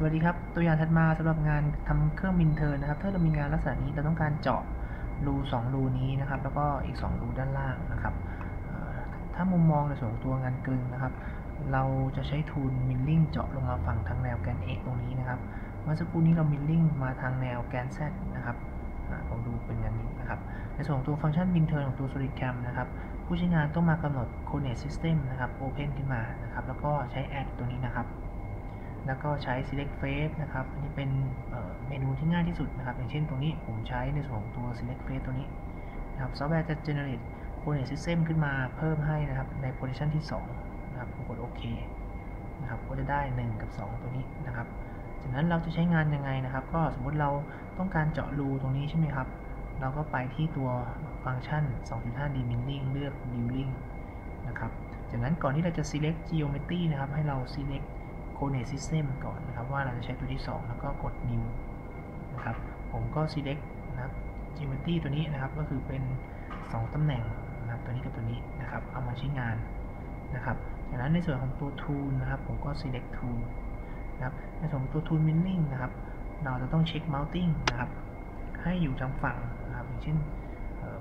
สวัสดีครับ ตัวอย่างถัดมาสำหรับงานทำเครื่องบินเทิร์นนะครับ ถ้าเรามีงานลักษณะนี้เราต้องการเจาะรู2รูนี้นะครับ แล้วก็อีก 2 รูด้านล่างนะครับ ถ้ามุมมองในส่วนของตัวงานกลึงนะครับ เราจะใช้ทูลมิลลิ่งเจาะลงมาฝั่งทางแนวแกน x ตรงนี้นะครับ เมื่อสักครู่นี้เรามิลลิ่งมาทางแนวแกน z นะครับลองดูเป็นงานนี้นะครับ ในส่วนของตัวฟังก์ชันบินเทิร์นของตัว SolidCam นะครับ ผู้ใช้งานต้องมากำหนด coordinate system นะครับ open ขึ้นมานะครับ แล้วก็ใช้ add ตัวนี้นะครับ แล้วก็ใช้ select face นะครับ อันนี้เป็นเมนูที่ง่ายที่สุดนะครับ อย่างเช่นตรงนี้ผมใช้ในส่วนของตัว select face ตัวนี้นะครับซอฟต์แวร์จะ generate coordinate system ขึ้นมาเพิ่มให้นะครับใน position ที่2นะครับผมกดโอเคนะครับก็จะได้ 1 กับ 2 ตัวนี้นะครับ จากนั้นเราจะใช้งานยังไงนะครับ ก็สมมุติเราต้องการเจาะรูตรงนี้ใช่ไหมครับ เราก็ไปที่ตัวฟังก์ชัน 2.5D milling เลือก milling นะครับ จากนั้นก่อนที่เราจะ select geometry นะครับ ให้เรา select coordinate system ก่อนนะครับ ว่าเราจะใช้ตัวที่ 2 แล้วก็กด new นะครับ ผมก็ select นะครับ geometry ตัวนี้นะครับ ก็คือเป็น 2ตำแหน่งนะครับ ตัวนี้กับตัวนี้นะครับ เอามาใช้งานนะครับ จากนั้นในส่วนของตัว tool นะครับ ผมก็ select tool นะครับ ในส่วนตัว tool milling นะครับ เราจะต้องเช็ค mounting นะครับ ให้อยู่ทางฝั่งนะครับ อย่างเช่น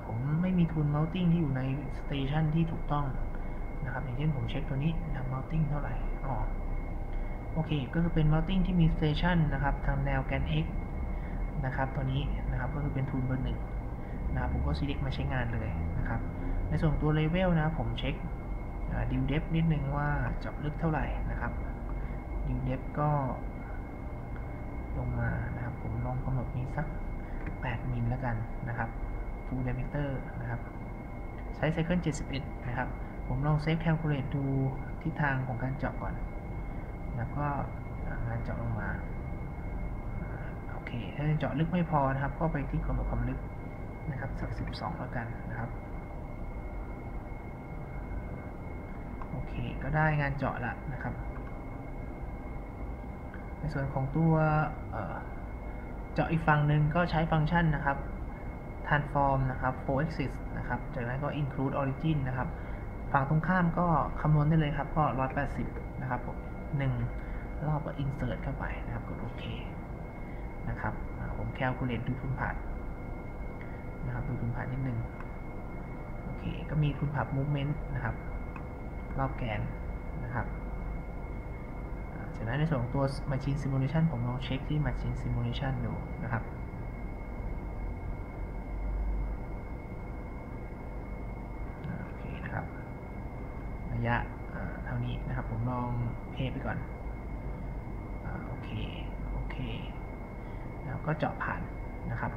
ผมไม่มี tool mounting ที่อยู่ใน station ที่ถูกต้องนะครับ อย่างเช่นผมเช็คตัวนี้นะครับ mounting เท่าไหร่อ๋อ โอเค ก็คือเป็น mounting ที่มี station นะครับ ทางแนวแกน x นะครับตัวนี้นะครับก็คือเป็น tool เบอร์หนึ่งนะครับผมก็ select มาใช้งานเลยนะครับ ในส่วนตัว level นะผมเช็คดิวเดฟนิดนึงว่าเจาะลึกเท่าไหร่นะครับดิวเดฟก็ลงมานะครับ ผมลองกำหนดมีสัก 8 มิลแล้วกันนะครับ full diameter นะครับใช้ไซเคิล71 นะครับ ผมลองเซฟแคลคูลเลตดูทิศทางของการเจาะก่อน แล้วก็งานเจาะลงมาโอเคถ้าเจาะลึกไม่พอนะครับ ก็ไปที่กำหนดความลึกนะครับสักสิบสองแล้วกันนะครับโอเคก็ได้งานเจาะละนะครับ ในส่วนของตัวเจาะอีกฝั่งหนึ่งก็ใช้ฟังก์ชันนะครับ transform นะครับ for axis นะครับ จากนั้นก็ include origin นะครับ ฝั่งตรงข้ามก็คำนวณได้เลยครับ ก็ 180 นะครับผม 1รอบก็ insert เข้าไปนะครับ กดโอเคนะครับผมแคลคูลเลตดูคุณผัดนะครับดูคุณผัดนิดหนึ่งโอเค ก็มีคุณผัดมูฟเมนต์นะครับ รอบแกนนะครับจากนั้นในส่วนของตัว Machine Simulation ผมลองเช็คที่ Machine Simulation ดูนะครับโอเคนะครับ ระยะ เท่านี้นะครับ ผมลองเพย์ไปก่อนอโอเค โอเค แล้วก็เจาะผ่านนะครับ